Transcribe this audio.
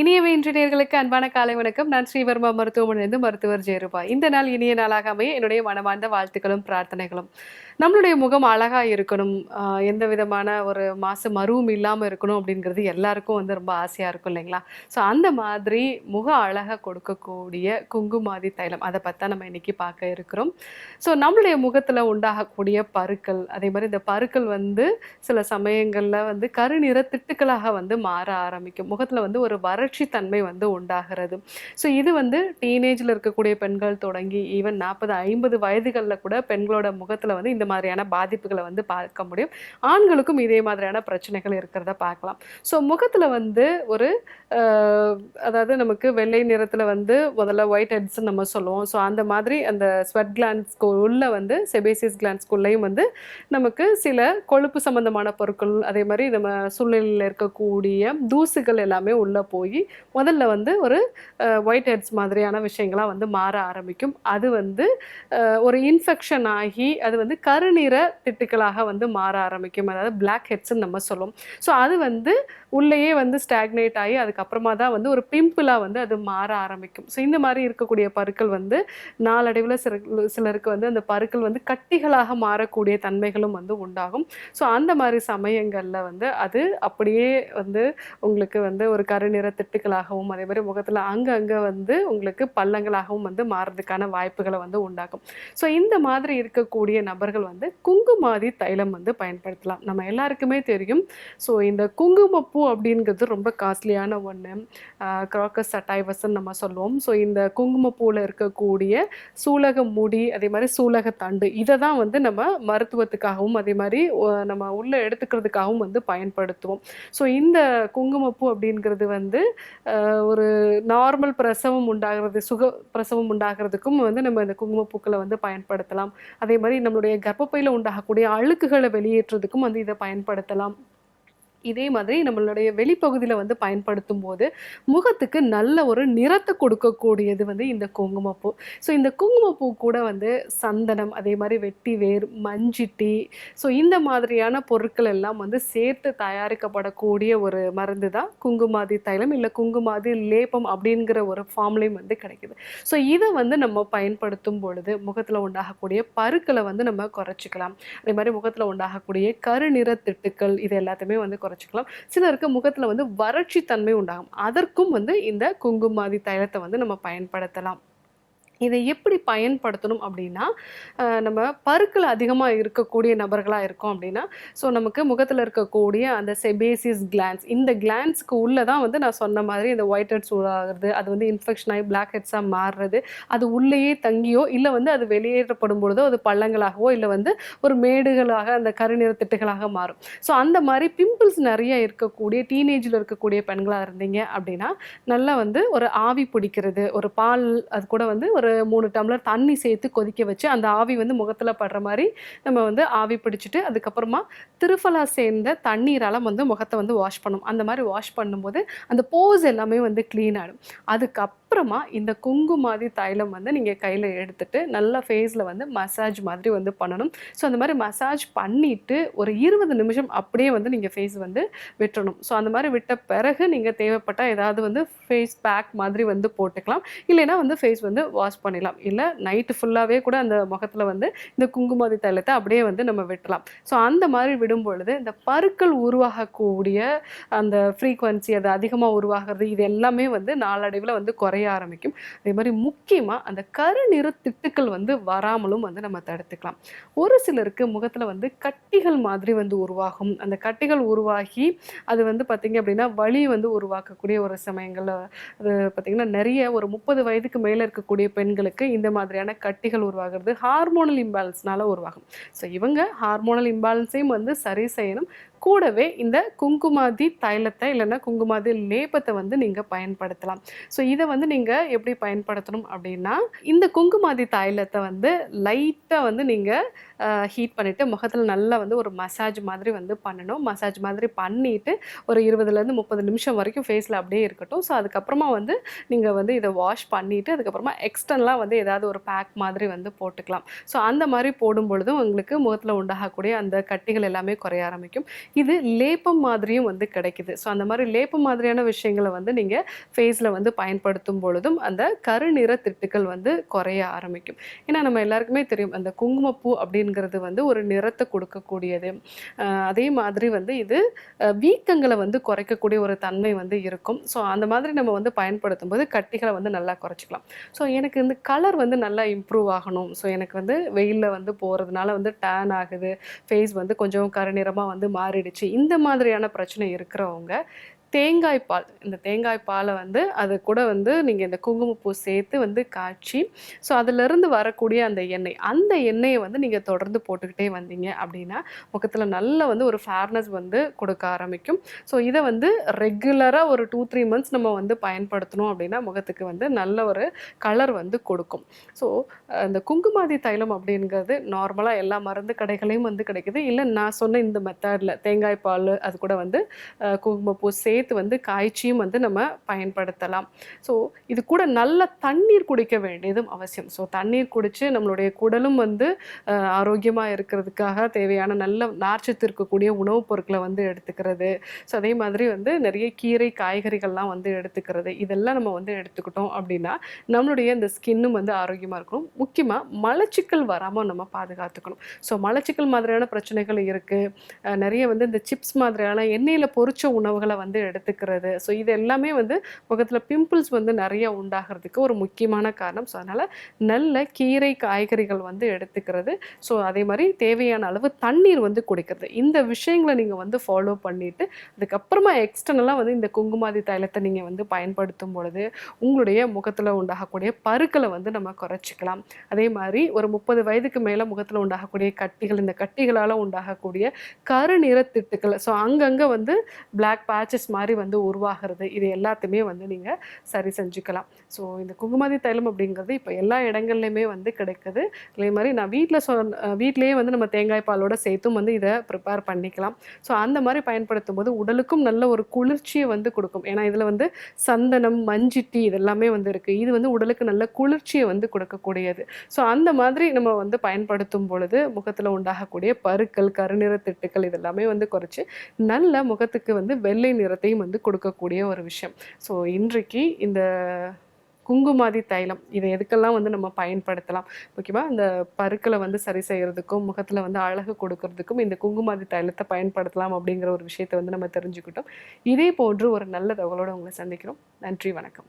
இனியவை இன்றினியர்களுக்கு அன்பான காலை வணக்கம். நான் ஸ்ரீவர்மா மருத்துவமனையிலிருந்து மருத்துவர் ஜெயருபா. இந்த நாள் இனிய நாளாக அமைய என்னுடைய மனமார்ந்த வாழ்த்துக்களும் பிரார்த்தனைகளும். நம்மளுடைய முகம் அழகாக இருக்கணும். எந்த விதமான ஒரு மாசு மருவும் இல்லாமல் இருக்கணும் அப்படிங்கிறது எல்லாருக்கும் வந்து ரொம்ப ஆசையாக இருக்கும் இல்லைங்களா? ஸோ அந்த மாதிரி முக அழகாக கொடுக்கக்கூடிய குங்குமாதி தைலம் அதை பற்றி நம்ம இன்னைக்கு பார்க்க இருக்கிறோம். ஸோ நம்மளுடைய முகத்தில் உண்டாகக்கூடிய பருக்கள் அதே மாதிரி இந்த பருக்கள் வந்து சில சமயங்களில் வந்து கருநிற திட்டுக்களாக வந்து மாற ஆரம்பிக்கும். முகத்தில் வந்து ஒரு வறட்சி தன்மை வந்து உண்டாகிறது. ஸோ இது வந்து டீனேஜில் இருக்கக்கூடிய பெண்கள் தொடங்கி ஈவன் நாற்பது ஐம்பது வயதுகளில் கூட பெண்களோட முகத்தில் வந்து இந்த மாதிரியான பாதிப்புகளை வந்து பார்க்க முடியும். ஆண்களுக்கும் இதே மாதிரியான பிரச்சனைகள் இருக்கிறத பார்க்கலாம். ஸோ முகத்தில் வந்து ஒரு அதாவது நமக்கு வெள்ளை நிறத்தில் வந்து முதல்ல ஒயிட் ஹெட்ஸ் நம்ம சொல்லுவோம். ஸோ அந்த மாதிரி அந்த ஸ்வெட் கிளான்ஸ்க்கு உள்ள வந்து செபேசியஸ் கிளான்ஸ்குள்ளேயும் வந்து நமக்கு சில கொழுப்பு சம்மந்தமான பொருட்கள் அதே மாதிரி நம்ம சூழ்நிலையில் இருக்கக்கூடிய தூசுகள் எல்லாமே உள்ளே போய் முதல்ல வந்து ஒரு ஒயிட் ஹெட்ஸ் மாதிரியான விஷயங்களாக வந்து மாற ஆரம்பிக்கும். அது வந்து ஒரு இன்ஃபெக்ஷன் ஆகி அது வந்து கருநிற திட்டுக்களாக வந்து மாற ஆரம்பிக்கும். அதாவது பிளாக் ஹெட்ஸ்ன்னு நம்ம சொல்லுவோம். ஸோ அது வந்து உள்ளேயே வந்து ஸ்டாக்னேட் ஆகி அதுக்கப்புறமா தான் வந்து ஒரு பிம்பிளாக வந்து அது மாற ஆரம்பிக்கும். ஸோ இந்த மாதிரி இருக்கக்கூடிய பருக்கள் வந்து நாளடைவில் சில சிலருக்கு வந்து அந்த பருக்கள் வந்து கட்டிகளாக மாறக்கூடிய தன்மைகளும் வந்து உண்டாகும். ஸோ அந்த மாதிரி சமயங்களில் வந்து அது அப்படியே வந்து உங்களுக்கு வந்து ஒரு கருநிற திட்டுக்களாகவும் அதே மாதிரி முகத்தில் அங்கங்கே வந்து உங்களுக்கு பள்ளங்களாகவும் வந்து மாறதுக்கான வாய்ப்புகளை வந்து உண்டாக்கும். ஸோ இந்த மாதிரி இருக்கக்கூடிய நபர்கள் வந்து குங்குமாதி தைலம் வந்து பயன்படுத்தலாம். நம்ம எல்லாருக்குமே தெரியும். ஸோ இந்த குங்குமப்பூ அப்படிங்கிறது ரொம்ப காஸ்ட்லியான ஒன்று க்ராக்கஸ் சட்டாய்வசன் நம்ம சொல்லுவோம். ஸோ இந்த குங்குமப்பூவில் இருக்கக்கூடிய சூலக முடி அதே மாதிரி சூலக தண்டு இதை தான் வந்து நம்ம மருத்துவத்துக்காகவும் அதே மாதிரி நம்ம உள்ளே எடுத்துக்கிறதுக்காகவும் வந்து பயன்படுத்துவோம். ஸோ இந்த குங்குமப்பூ அப்படிங்கிறது வந்து ஒரு நார்மல் பிரசவம் உண்டாகிறது சுக பிரசவம் உண்டாகிறதுக்கும் வந்து நம்ம இந்த குங்குமப்பூக்களை வந்து பயன்படுத்தலாம். அதே மாதிரி நம்மளுடைய கர்ப்பப்பையில் உண்டாகக்கூடிய அழுக்குகளை வெளியேற்றுறதுக்கும் வந்து இதை பயன்படுத்தலாம். இதே மாதிரி நம்மளுடைய வெளிப்பகுதியில் வந்து பயன்படுத்தும் போது முகத்துக்கு நல்ல ஒரு நிறத்தை கொடுக்கக்கூடியது வந்து இந்த குங்குமப்பூ. ஸோ இந்த குங்குமப்பூ கூட வந்து சந்தனம் அதே மாதிரி வெட்டி வேர் மஞ்சிட்டி ஸோ இந்த மாதிரியான பொருட்கள் எல்லாம் வந்து சேர்த்து தயாரிக்கப்படக்கூடிய ஒரு மருந்து தான் குங்குமாதி தைலம் இல்லை குங்குமாதி லேபம் அப்படிங்கிற ஒரு ஃபார்ம்லேயும் வந்து கிடைக்குது. ஸோ இதை வந்து நம்ம பயன்படுத்தும் பொழுது முகத்தில் உண்டாகக்கூடிய பருக்களை வந்து நம்ம குறைச்சிக்கலாம். அதே மாதிரி முகத்தில் உண்டாகக்கூடிய கருநிற திட்டுக்கள் இது எல்லாத்தையுமே வந்து குறைச்சிக்கலாம். சிலருக்கு முகத்தில் வந்து வறட்சி தன்மை உண்டாகும். அதற்கும் வந்து இந்த குங்குமாதி தைலத்தை வந்து நம்ம பயன்படுத்தலாம். இதை எப்படி பயன்படுத்தணும் அப்படின்னா நம்ம பருக்கள் அதிகமாக இருக்கக்கூடிய நபர்களாக இருக்கோம் அப்படின்னா ஸோ நமக்கு முகத்தில் இருக்கக்கூடிய அந்த செபேசிஸ் கிளான்ஸ் இந்த கிளான்ஸ்க்கு உள்ளே தான் வந்து நான் சொன்ன மாதிரி இந்த ஒயிட் ஹெட்ஸ் உருவாகிறது அது வந்து இன்ஃபெக்ஷன் ஆகி பிளாக் ஹெட்ஸாக மாறுறது அது உள்ளேயே தங்கியோ இல்லை வந்து அது வெளியேற்றப்படும் பொழுதோ அது பள்ளங்களாகவோ இல்லை வந்து ஒரு மேடுகளாக அந்த கருநிற திட்டுகளாக மாறும். ஸோ அந்த மாதிரி பிம்பிள்ஸ் நிறைய இருக்கக்கூடிய டீனேஜில் இருக்கக்கூடிய பெண்களாக இருந்தீங்க அப்படின்னா நல்லா வந்து ஒரு ஆவி பிடிக்கிறது ஒரு பால் அது கூட வந்து ஒரு மூணு டம்ளர் தண்ணி சேர்த்து கொதிக்க வச்சு அந்த ஆவி வந்து முகத்தில் படுற மாதிரி நம்ம வந்து ஆவி பிடிச்சிட்டு அதுக்கப்புறமா திருஃபலா சேர்ந்த தண்ணீரால் வந்து முகத்தை வந்து வாஷ் பண்ணும். அந்த மாதிரி வாஷ் பண்ணும்போது அந்த போஸ் எல்லாமே வந்து க்ளீன் ஆகிடும் அதுக்கப்புறம் அப்புறமா இந்த குங்குமாதி தைலம் வந்து நீங்கள் கையில் எடுத்துட்டு நல்லா ஃபேஸில் வந்து மசாஜ் மாதிரி வந்து பண்ணணும். ஸோ அந்த மாதிரி மசாஜ் பண்ணிவிட்டு ஒரு இருபது நிமிஷம் அப்படியே வந்து நீங்கள் ஃபேஸ் வந்து விட்டுறணும். ஸோ அந்த மாதிரி விட்ட பிறகு நீங்கள் தேவைப்பட்டால் ஏதாவது வந்து ஃபேஸ் பேக் மாதிரி வந்து போட்டுக்கலாம். இல்லைன்னா வந்து ஃபேஸ் வந்து வாஷ் பண்ணிடலாம். இல்லை நைட்டு ஃபுல்லாகவே கூட அந்த முகத்தில் வந்து இந்த குங்குமாதி தைலத்தை அப்படியே வந்து நம்ம விட்டலாம். ஸோ அந்த மாதிரி விடும் பொழுது இந்த பருக்கள் உருவாகக்கூடிய அந்த ஃப்ரீக்குவன்சி அது அதிகமாக உருவாகிறது இது எல்லாமே வந்து நாளடைவில் வந்து குறைய ஆரம்பிக்கும். அதே மாதிரி முக்கியமாக அந்த கருநிற திட்டுக்கள் வந்து வராமலும் வந்து நம்ம தடுத்துக்கலாம். ஒரு சிலருக்கு முகத்தில் வந்து கட்டிகள் மாதிரி வந்து உருவாகும். அந்த கட்டிகள் உருவாகி அது வந்து பார்த்திங்க அப்படின்னா வலி வந்து உருவாக்கக்கூடிய ஒரு சமயங்களில் அது பார்த்திங்கன்னா நிறைய ஒரு முப்பது வயதுக்கு மேலே இருக்கக்கூடிய பெண்களுக்கு இந்த மாதிரியான கட்டிகள் உருவாகிறது. ஹார்மோனல் இம்பேலன்ஸ்னால உருவாகும். ஸோ இவங்க ஹார்மோனல் இம்பேலன்ஸையும் வந்து சரி செய்யணும். கூடவே இந்த குங்குமாதி தைலத்தை இல்லைன்னா குங்குமாதி லேபத்தை வந்து நீங்கள் பயன்படுத்தலாம். ஸோ இதை வந்து நீங்கள் எப்படி பயன்படுத்தணும் அப்படின்னா இந்த குங்குமாதி தைலத்தை வந்து லைட்டாக வந்து நீங்கள் ஹீட் பண்ணிவிட்டு முகத்தில் நல்லா வந்து ஒரு மசாஜ் மாதிரி வந்து பண்ணணும். மசாஜ் மாதிரி பண்ணிவிட்டு ஒரு இருபதுலேருந்து முப்பது நிமிஷம் வரைக்கும் ஃபேஸில் அப்படியே இருக்கட்டும். ஸோ அதுக்கப்புறமா வந்து நீங்கள் வந்து இதை வாஷ் பண்ணிவிட்டு அதுக்கப்புறமா எக்ஸ்டர்னலாக வந்து ஏதாவது ஒரு பேக் மாதிரி வந்து போட்டுக்கலாம். ஸோ அந்த மாதிரி போடும் பொழுதும் உங்களுக்கு முகத்தில் உண்டாகக்கூடிய அந்த கட்டிகள் எல்லாமே குறைய ஆரம்பிக்கும். இது லேப்பம் மாதிரியும் வந்து கிடைக்குது. ஸோ அந்த மாதிரி லேப்பம் மாதிரியான விஷயங்களை வந்து நீங்கள் ஃபேஸில் வந்து பயன்படுத்தும் பொழுதும் அந்த கருநிற திட்டுக்கள் வந்து குறைய ஆரம்பிக்கும். ஏன்னா நம்ம எல்லாருக்குமே தெரியும் அந்த குங்குமப்பூ அப்படிங்கிறது வந்து ஒரு நிறத்தை கொடுக்கக்கூடியது. அதே மாதிரி வந்து இது வீக்கங்களை வந்து குறைக்கக்கூடிய ஒரு தன்மை வந்து இருக்கும். ஸோ அந்த மாதிரி நம்ம வந்து பயன்படுத்தும் போது கட்டிகளை வந்து நல்லா குறைச்சிக்கலாம். ஸோ எனக்கு இந்த கலர் வந்து நல்லா இம்ப்ரூவ் ஆகணும். ஸோ எனக்கு வந்து வெயிலில் வந்து போகிறதுனால வந்து டேன் ஆகுது. ஃபேஸ் வந்து கொஞ்சம் கருநிறமாக வந்து மாறிடுச்சு. இந்த மாதிரியான பிரச்சனை இருக்கிறவங்க தேங்காய் பால். இந்த தேங்காய் பாலை வந்து அது கூட வந்து நீங்கள் இந்த குங்குமப்பூ சேர்த்து வந்து காய்ச்சி ஸோ அதிலிருந்து வரக்கூடிய அந்த எண்ணெய் அந்த எண்ணெயை வந்து நீங்கள் தொடர்ந்து போட்டுக்கிட்டே வந்தீங்க அப்படின்னா முகத்தில் நல்ல வந்து ஒரு ஃபேர்னஸ் வந்து கொடுக்க ஆரம்பிக்கும். ஸோ இதை வந்து ரெகுலராக ஒரு டூ த்ரீ மந்த்ஸ் நம்ம வந்து பயன்படுத்தணும் அப்படின்னா முகத்துக்கு வந்து நல்ல ஒரு கலர் வந்து கொடுக்கும். ஸோ அந்த குங்குமாதி தைலம் அப்படிங்கிறது நார்மலாக எல்லா மருந்து கடைகளையும் வந்து கிடைக்குது. இல்லை நான் சொன்ன இந்த மெத்தடில் தேங்காய் பால் அது கூட வந்து குங்குமப்பூ சேர்த்து வந்து காய்ச்சியும் வந்து நம்ம பயன்படுத்தலாம். ஸோ இது கூட நல்ல தண்ணீர் குடிக்க வேண்டியதும் அவசியம். ஸோ தண்ணீர் குடித்து நம்மளுடைய குடலும் வந்து ஆரோக்கியமாக இருக்கிறதுக்காக தேவையான நல்ல நார்ச்சத்து இருக்கக்கூடிய உணவுப் பொருட்களை வந்து எடுத்துக்கிறது. ஸோ அதே மாதிரி வந்து நிறைய கீரை காய்கறிகள்லாம் வந்து எடுத்துக்கிறது. இதெல்லாம் நம்ம வந்து எடுத்துக்கிட்டோம் அப்படின்னா நம்மளுடைய இந்த ஸ்கின்னும் வந்து ஆரோக்கியமாக இருக்கணும். முக்கியமாக மலச்சிக்கல் வராமல் நம்ம பாதுகாத்துக்கணும். ஸோ மலச்சிக்கல் மாதிரியான பிரச்சனைகள் இருக்குது நிறைய வந்து இந்த சிப்ஸ் மாதிரியான எண்ணெயில் பொரிச்ச உணவுகளை வந்து எடுத்துக்கிறது. ஸோ இது எல்லாமே வந்து முகத்தில் பிம்பிள்ஸ் வந்து நிறைய உண்டாகிறதுக்கு ஒரு முக்கியமான காரணம். ஸோ அதனால் நல்ல கீரை காய்கறிகள் வந்து எடுத்துக்கிறது. ஸோ அதே மாதிரி தேவையான அளவு தண்ணீர் வந்து குடிக்கிறது. இந்த விஷயங்களை நீங்கள் வந்து ஃபாலோ பண்ணிவிட்டு அதுக்கப்புறமா எக்ஸ்டர்னலாக வந்து இந்த குங்குமாதி தைலத்தை நீங்கள் வந்து பயன்படுத்தும் பொழுது உங்களுடைய முகத்தில் உண்டாகக்கூடிய பருக்களை வந்து நம்ம குறைச்சிக்கலாம். அதே மாதிரி ஒரு முப்பது வயதுக்கு மேலே முகத்தில் உண்டாகக்கூடிய கட்டிகள் இந்த கட்டிகளால் உண்டாகக்கூடிய கருநிற திட்டுக்கள். ஸோ அங்கங்கே வந்து பிளாக் பேச்சஸ் மாதிரி மாதிரி வந்து உருவாகிறது. இது எல்லாத்தையுமே வந்து நீங்கள் சரி செஞ்சுக்கலாம். ஸோ இந்த குங்குமாதி தைலம் அப்படிங்கிறது இப்போ எல்லா இடங்கள்லையுமே வந்து கிடைக்குது. அதே மாதிரி நான் வீட்டில் சொன்ன வீட்டிலேயே வந்து நம்ம தேங்காய் பாலோட சேர்த்தும் வந்து இதை ப்ரிப்பேர் பண்ணிக்கலாம். ஸோ அந்த மாதிரி பயன்படுத்தும் போது உடலுக்கும் நல்ல ஒரு குளிர்ச்சியை வந்து கொடுக்கும். ஏன்னா இதில் வந்து சந்தனம் மஞ்சிட்டி டீ இதெல்லாமே வந்து இருக்குது இது வந்து உடலுக்கு நல்ல குளிர்ச்சியை வந்து கொடுக்கக்கூடியது. ஸோ அந்த மாதிரி நம்ம வந்து பயன்படுத்தும் பொழுது முகத்தில் உண்டாகக்கூடிய பருக்கள் கருநிற திட்டுக்கள் இதெல்லாமே வந்து குறைச்சி நல்ல முகத்துக்கு வந்து வெள்ளை நிறத்தை நிறத்தையும் வந்து கொடுக்கக்கூடிய ஒரு விஷயம். ஸோ இன்றைக்கு இந்த குங்குமாதி தைலம் இதை எதுக்கெல்லாம் வந்து நம்ம பயன்படுத்தலாம்? முக்கியமாக இந்த பருக்களை வந்து சரி செய்யறதுக்கும் முகத்தில் வந்து அழகு கொடுக்கறதுக்கும் இந்த குங்குமாதி தைலத்தை பயன்படுத்தலாம் அப்படிங்கிற ஒரு விஷயத்தை வந்து நம்ம தெரிஞ்சுக்கிட்டோம். இதே போன்று ஒரு நல்ல தகவலோடு உங்களை சந்திக்கிறோம். நன்றி வணக்கம்.